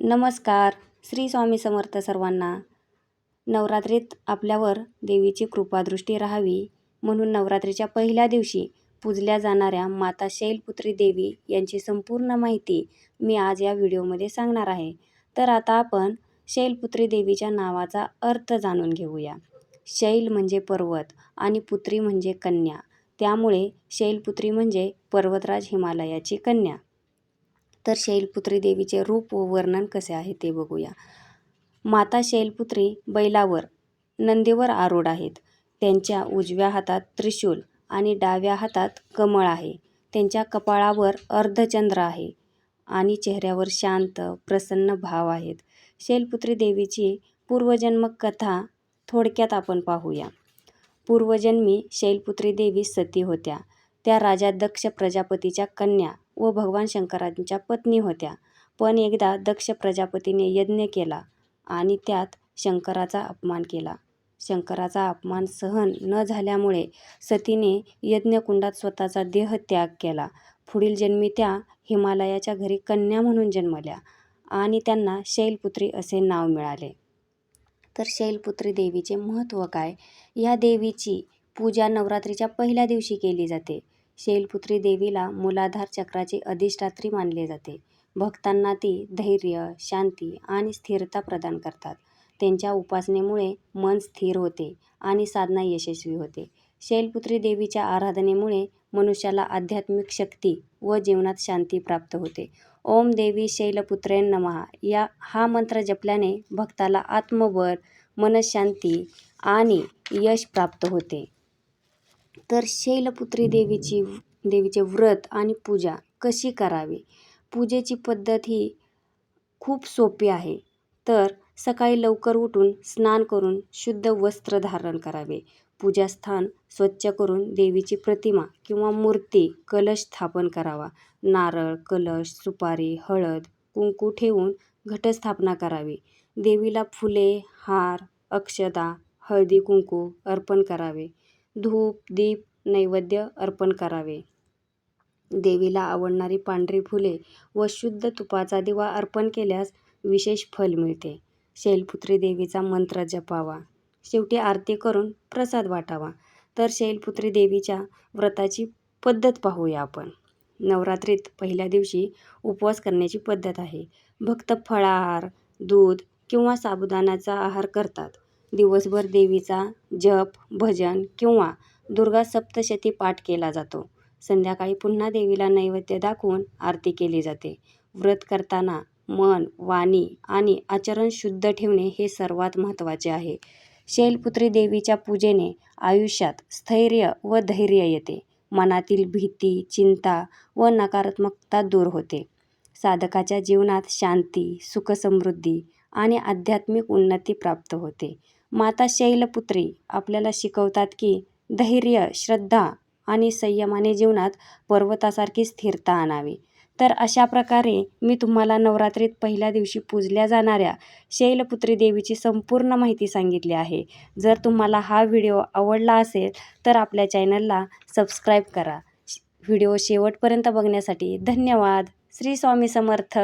नमस्कार. श्री स्वामी समर्थ सर्वांना नवरात्रीत आपल्यावर देवीची कृपादृष्टी राहावी म्हणून नवरात्रीच्या पहिल्या दिवशी पूजल्या जाणाऱ्या माता शैलपुत्री देवी यांची संपूर्ण माहिती मी आज या व्हिडिओमध्ये सांगणार आहे. तर आता आपण शैलपुत्री देवीच्या नावाचा अर्थ जाणून घेऊया. शैल म्हणजे पर्वत आणि पुत्री म्हणजे कन्या. त्यामुळे शैलपुत्री म्हणजे पर्वतराज हिमालयाची कन्या. तर शैलपुत्री देवीचे रूप व वर्णन कसे आहे ते बघूया. माता शैलपुत्री बैलावर नंदीवर आरूढ आहेत. त्यांच्या उजव्या हातात त्रिशूल आणि डाव्या हातात कमळ आहे. त्यांच्या कपाळावर अर्धचंद्र आहे आणि चेहऱ्यावर शांत प्रसन्न भाव आहेत. शैलपुत्री देवीची पूर्वजन्म कथा थोडक्यात आपण पाहूया. पूर्वजन्मी शैलपुत्री देवी सती होत्या. त्या राजा दक्ष प्रजापतीच्या कन्या व भगवान शंकरांच्या पत्नी होत्या. पण एकदा दक्ष प्रजापतीने यज्ञ केला आणि त्यात शंकराचा अपमान केला. शंकराचा अपमान सहन न झाल्यामुळे सतीने यज्ञकुंडात स्वतःचा देह त्याग केला. पुढील जन्मी त्या हिमालयाच्या घरी कन्या म्हणून जन्मल्या आणि त्यांना शैलपुत्री असे नाव मिळाले. तर शैलपुत्री देवीचे महत्त्व काय? या देवीची पूजा नवरात्रीच्या पहिल्या दिवशी केली जाते. शैलपुत्री देवीला मूलाधार चक्राची अधिष्ठात्री मानले जाते. भक्तांना ती धैर्य शांती आणि स्थिरता प्रदान करतात. त्यांच्या उपासनेमुळे मन स्थिर होते आणि साधना यशस्वी होते. शैलपुत्री देवीच्या आराधनेमुळे मनुष्याला आध्यात्मिक शक्ती व जीवनात शांती प्राप्त होते. ओम देवी शैलपुत्रे नमहा या हा मंत्र जपल्याने भक्ताला आत्मबल, मनशांती आणि यश प्राप्त होते. तर शैलपुत्री देवीची देवीचे व्रत आणि पूजा कशी करावी? पूजेची पद्धत ही खूप सोपी आहे. तर सकाळी लवकर उठून स्नान करून शुद्ध वस्त्र धारण करावे. पूजास्थान स्वच्छ करून देवीची प्रतिमा किंवा मूर्ती कलश स्थापन करावा. नारळ कलश सुपारी हळद कुंकू ठेवून घटस्थापना करावी. देवीला फुले हार अक्षदा हळदी कुंकू अर्पण करावे. धूप दीप नैवेद्य अर्पण करावे. देवीला आवडणारी पांढरी फुले व शुद्ध तुपाचा दिवा अर्पण केल्यास विशेष फल मिळते. शैलपुत्री देवीचा मंत्र जपावा. शेवटी आरती करून प्रसाद वाटावा. तर शैलपुत्री देवीच्या व्रताची पद्धत पाहूया आपण. नवरात्रीत पहिल्या दिवशी उपवास करण्याची पद्धत आहे. भक्त फळाहार दूध किंवा साबुदाण्याचा आहार करतात. दिवसभर देवीचा जप भजन किंवा दुर्गा सप्तशती पाठ केला जातो. संध्याकाळी पुन्हा देवीला नैवेद्य दाखवून आरती केली जाते. व्रत करताना मन वाणी आणि आचरण शुद्ध ठेवणे हे सर्वात महत्त्वाचे आहे. शैलपुत्री देवीच्या पूजेने आयुष्यात स्थैर्य व धैर्य येते. मनातील भीती चिंता व नकारात्मकता दूर होते. साधकाच्या जीवनात शांती सुखसमृद्धी आणि आध्यात्मिक उन्नती प्राप्त होते. माता शैलपुत्री आपल्याला शिकवतात की धैर्य श्रद्धा आणि संयमाने जीवनात पर्वतासारखी स्थिरता आणावी. तर अशा प्रकारे मी तुम्हाला नवरात्रीत पहिल्या दिवशी पूजल्या जाणाऱ्या शैलपुत्री देवीची संपूर्ण माहिती सांगितली आहे. जर तुम्हाला हा व्हिडिओ आवडला असेल तर आपल्या चॅनलला सबस्क्राईब करा. व्हिडिओ शेवटपर्यंत बघण्यासाठी धन्यवाद. श्री स्वामी समर्थ.